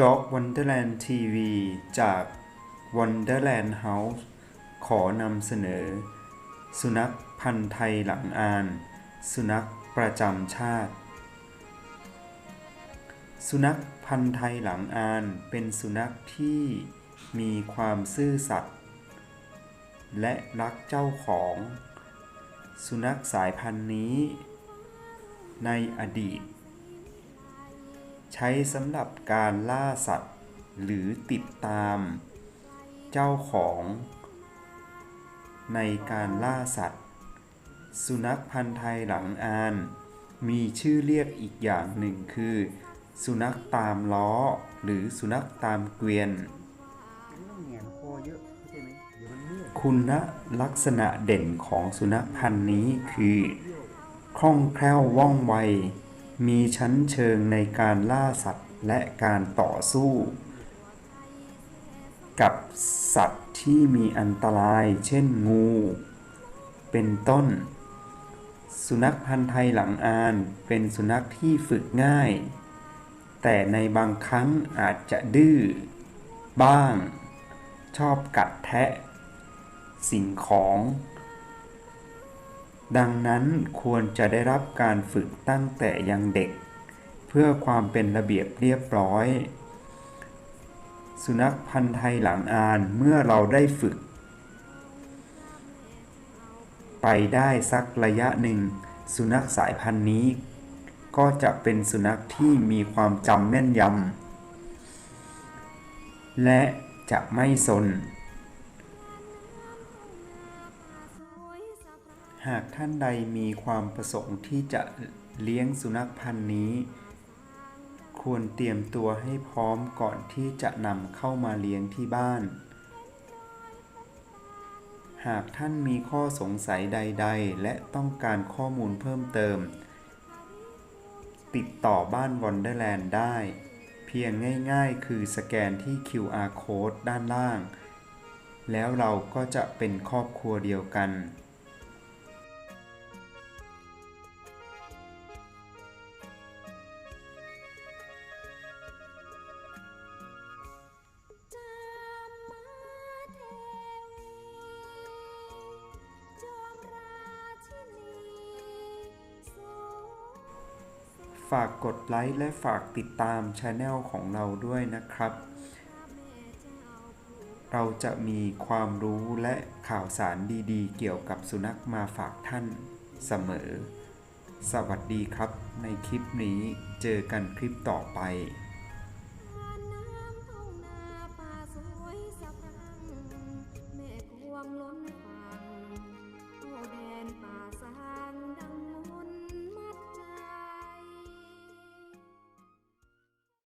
จอกวันเดอร์แลนด์ทีวีจาก Wonderland House ขอนำเสนอ สุนัขพันธ์ไทยหลังอาน สุนัขประจำชาติ สุนัขพันธ์ไทยหลังอานเป็นสุนัขที่มีความซื่อสัตย์และรักเจ้าของ สุนัขสายพันธุ์นี้ ในอดีต ใช้สำหรับการล่าสัตว์ หรือติดตาม เจ้าของ ในการล่าสัตว์ สุนัขพันธ์ไทยหลังอาน มีชื่อเรียกอีกอย่างหนึ่งคือ สุนัขตามล้อ หรือสุนัขตามเกวียนต้องแหงนะเข้าใจไหมเดี๋ยวมันเมื่อยคุณลักษณะเด่นของสุนัขพันธุ์นี้คือ คล่องแคล่วว่องไว มีชั้นเชิงในการล่าสัตว์และการต่อสู้ กับสัตว์ที่มีอันตราย เช่นงู เป็นต้น สุนัขพันธ์ไทยหลังอานเป็นสุนัขที่ฝึกง่าย แต่ในบางครั้งอาจจะดื้อ บ้าง ชอบกัดแทะ สิ่งของ ดังนั้นควรจะได้รับการฝึกตั้งแต่ยังเด็ก เพื่อความเป็นระเบียบเรียบร้อย สุนัขพันธ์ไทยหลังอานเมื่อเราได้ฝึก ไปได้สักระยะหนึ่ง สุนัขสายพันธุ์นี้ ก็จะเป็นสุนัขที่มีความจำแม่นยำและจะไม่สน หากท่านใดมีความประสงค์ที่จะเลี้ยงสุนัขพันธุ์นี้ ควรเตรียมตัวให้พร้อมก่อนที่จะนำเข้ามาเลี้ยงที่บ้าน หากท่านมีข้อสงสัยใด ๆ และต้องการข้อมูลเพิ่มเติม ติดต่อบ้านวอนเดอร์แลนด์ได้ เพียงง่ายๆ คือสแกนที่ QR code ด้านล่าง แล้วเราก็จะเป็นครอบครัวเดียวกัน ฝากกดไลค์และฝากติดตามช anel ของเราด้วยนะครับ เราจะมีความรู้และข่าวสารดีๆ เกี่ยวกับสุนัขมาฝากท่านเสมอ สวัสดีครับ ในคลิปนี้เจอกันคลิปต่อไป